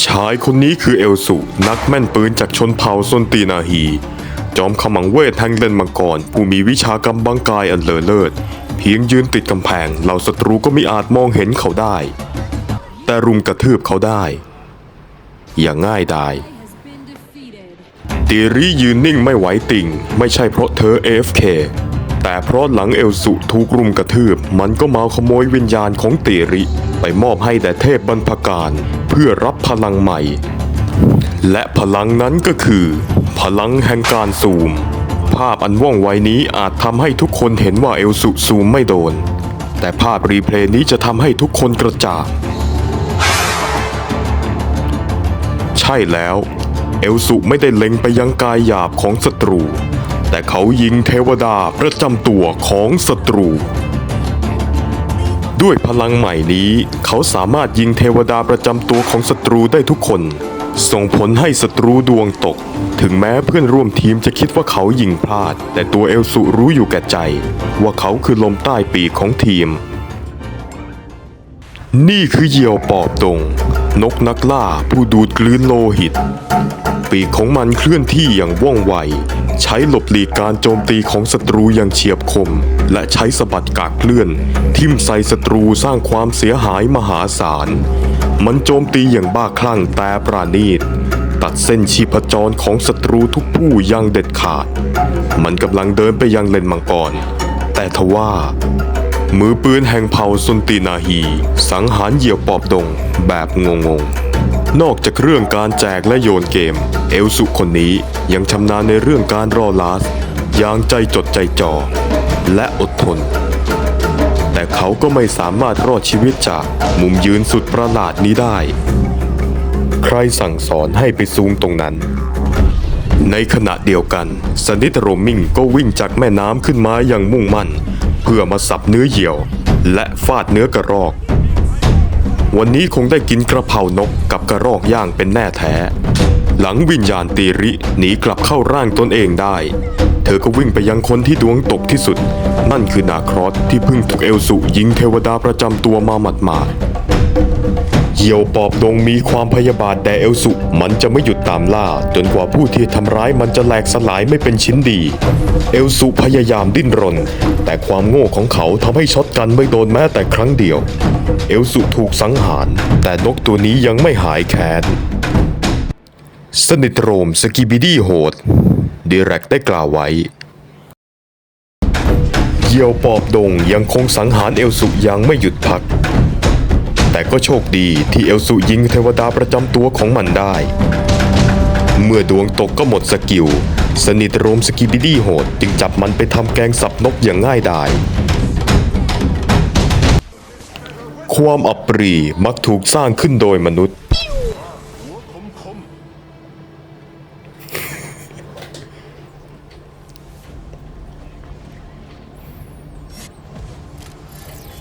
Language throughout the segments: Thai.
ชายคนนี้คือเอลสุนักแม่นปืนจากชนเผ่าซนตีนาฮี จอมขมังเวทแห่งเลนมังกรผู้มีวิชากำบังกายอันเลอเลิศ เพียงยืนติดกำแพงเหล่าศัตรูก็ไม่อาจมองเห็นเขาได้ แต่รุมกระทืบเขาได้ อย่างง่ายดาย has been defeated. ตีรียืนนิ่งไม่ไหวติ่ง ไม่ใช่เพราะเธอ AFK แต่เพราะหลังเอลสุถูกรุมกระทืบ มันก็มาขโมยวิญญาณของเตริ ไปมอบให้แด่เทพบรรพการ เพื่อรับพลังใหม่ และพลังนั้นก็คือ พลังแห่งการซูม ภาพอันว่องไวนี้อาจทำให้ทุกคนเห็นว่าเอลสุซูมไม่โดน แต่ภาพรีเพลย์นี้จะทำให้ทุกคนกระจ่างใช่แล้ว เอลสุไม่ได้เล็งไปยังกายหยาบของศัตรู แต่เขายิงเทวดาประจำตัวของศัตรู ด้วยพลังใหม่นี้ เขาสามารถยิงเทวดาประจำตัวของศัตรูได้ทุกคน ส่งผลให้ศัตรูดวงตก ถึงแม้เพื่อนร่วมทีมจะคิดว่าเขายิงพลาด แต่ตัวเอลสุรู้อยู่แก่ใจ ว่าเขาคือลมใต้ปีกของทีม นี่คือเหยี่ยวปอบดงนกนักล่าผู้ดูดกลืนโลหิต ปีกของมันเคลื่อนที่อย่างว่องไว ใช้หลบหลีกการโจมตีของศัตรูอย่างเฉียบคม และใช้สะบัดกากเคลื่อน ทิ่มใส่ศัตรูสร้างความเสียหายมหาศาล มันโจมตีอย่างบ้าคลั่งแต่ปราณีต ตัดเส้นชีพจรของศัตรูทุกผู้อย่างเด็ดขาด มันกำลังเดินไปยังเลนมังกร แต่ทว่ามือปืนแห่งเผ่าซุนตีนาฮี สังหารเหยี่ยวปอบดงแบบงงๆ นอกจากเรื่องการแจกและโยนเกม เอลสุคนนี้ยังชำนาญในเรื่องการรอลาสอย่างใจจดใจจ่อและอดทน แต่เขาก็ไม่สามารถรอดชีวิตจากมุมยืนสุดประหลาดนี้ได้ ใครสั่งสอนให้ไปซูมตรงนั้น ในขณะเดียวกันสนิทโรมิงก็วิ่งจากแม่น้ำขึ้นมาอย่างมุ่งมั่น เพื่อมาสับเนื้อเหี่ยว และฟาดเนื้อกระรอก วันนี้คงได้กินกระเพรานกกับกระรอกย่างเป็นแน่แท้ หลังวิญญาณตีริหนีกลับเข้าร่างตนเองได้ เธอก็วิ่งไปยังคนที่ดวงตกที่สุด นั่นคือนาครอสที่เพิ่งถูกเอลสุยิงเทวดาประจำตัวมาหมัดมาดๆ เหี่ยวปอบดงมีความพยาบาทแด่เอลสุมันจะไม่หยุดตามล่า จนกว่าผู้ที่ทำร้ายมันจะแหลกสลายไม่เป็นชิ้นดี เอลสุพยายามดิ้นรน แต่ความโง่ของเขาทำให้ช็อตกันไม่โดนแม้แต่ครั้งเดียว เอลสุถูกสังหาร แต่นกตัวนี้ยังไม่หายแค้นสนิทโรมสกิบิดี้โหดดีแรกได้กล่าวไว้เหี่ยวปอบดงยังคงสังหารเอลสุยังไม่หยุดพัก แต่ก็โชคดีที่เอลสุยิงเทวดาประจำตัวของมันได้ เมื่อดวงตกก็หมดสกิล สนิทโรมสกิบิดี้โหด จึงจับมันไปทำแกงสับนกอย่างง่ายดาย ความอับปรีมักถูกสร้างขึ้นโดยมนุษย์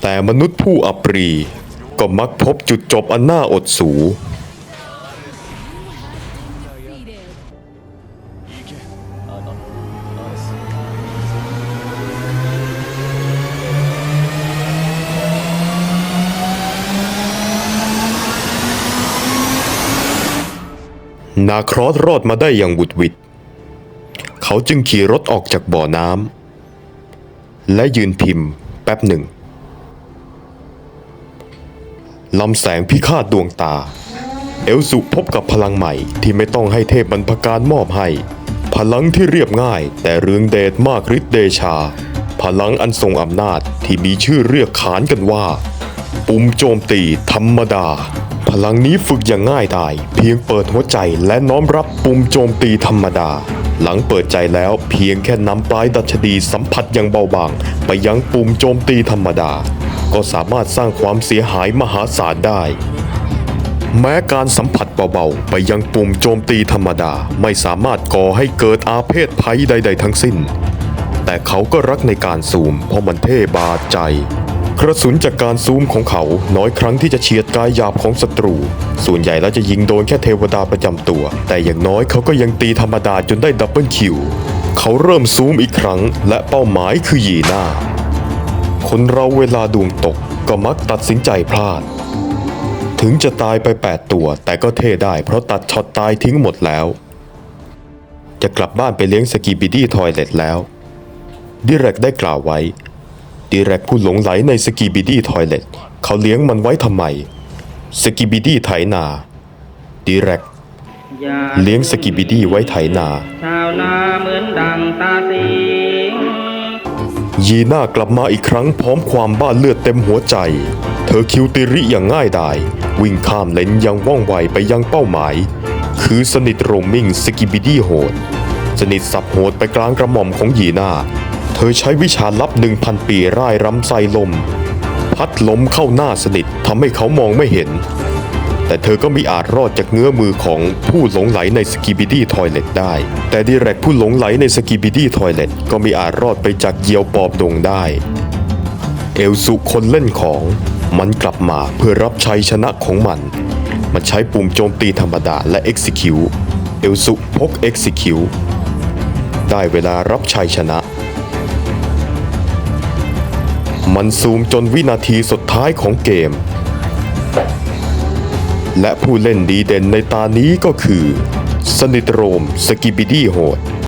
แต่มนุษย์ผู้อับปรี ก็มักพบจุดจบอันน่าอดสู นาครอสรอดมาได้อย่างบุดวิด เขาจึงขี่รถออกจากบ่อน้ำและยืนพิมพ์แป๊บหนึ่ง ลำแสงพิฆาตดวงตา เอลสุพบกับพลังใหม่ที่ไม่ต้องให้เทพบรรพการมอบให้ พลังที่เรียบง่าย แต่เรืองเดชมากฤทธิ์เดชา พลังอันทรงอำนาจที่มีชื่อเรียกขานกันว่า ปุ่มโจมตีธรรมดา พลังนี้ฝึกอย่างง่ายดายเพียงเปิดหัวใจและน้อมรับปุ่มโจมตีธรรมดา หลังเปิดใจแล้วเพียงแค่นำปลายดัชนีสัมผัสอย่างเบาบาง ไปยังปุ่มโจมตีธรรมดา ก็สามารถสร้างความเสียหายมหาศาลได้ แม้การสัมผัสเบาๆ ไปยังปุ่มโจมตีธรรมดาไม่สามารถก่อให้เกิดอาเพศภัยใด ๆ ทั้งสิ้น แต่เขาก็รักในการซูมเพราะมันเท่บาดใจ กระสุนจากการซูมของเขาน้อยครั้งที่จะเฉียดกายหยาบของศัตรู ส่วนใหญ่แล้วจะยิงโดนแค่เทวดาประจำตัว แต่อย่างน้อยเขาก็ยังตีธรรมดาจนได้ดับเบิลคิว เขาเริ่มซูมอีกครั้ง และเป้าหมายคือยีน่า คนเราเวลาดวงตกก็มักตัดสินใจพลาด ถึงจะตายไป 8 ตัว แต่ก็เท่ได้เพราะตัดช็อตตายทิ้งหมดแล้ว จะกลับบ้านไปเลี้ยงสกีบิดี้ทอยเลตแล้วดิเรกได้กล่าวไว้ ดิเรกผู้หลงไหลในสกีบิดี้ทอยเล็ตเขาเลี้ยงมันไว้ทำไม สกีบิดี้ไถนาดิเรกเลี้ยงสกิบิดี้ไว้ไถนา ชาวนาเหมือนดังตาสิงยีน่ากลับมาอีกครั้งพร้อมความบ้าเลือดเต็มหัวใจ เธอคิวติริอย่างง่ายดาย วิ่งข้ามเลนยังว่องไวไปยังเป้าหมาย คือสนิทโรมมิงสกิบิดี้โหด สนิทสับโหดไปกลางกระหม่อมของยีน่า เธอใช้วิชาลับหนึ่งพันปีร่ายรำไซลม พัดลมเข้าหน้าสนิททำให้เขามองไม่เห็น แต่เธอก็มีอาจรอดจากเงื้อมือของผู้หลงไหลในสกีบิดี้ทอยเล็ตได้ แต่ดิเรกผู้หลงไหลในสกีบิดี้ทอยเล็ตก็มีอาจรอดไปจากเหยี่ยวปอบดงได้ เอลสุคนเล่นของมันกลับมาเพื่อรับชัยชนะของมัน มันใช้ปุ่มโจมตีธรรมดาและ Execute เอลสุพก Execute ได้เวลารับชัยชนะ มันซูมจนวินาทีสุดท้ายของเกม และผู้เล่นดีเด่นในตานี้ก็คือ สนิทโรม สกิบิดี้โหด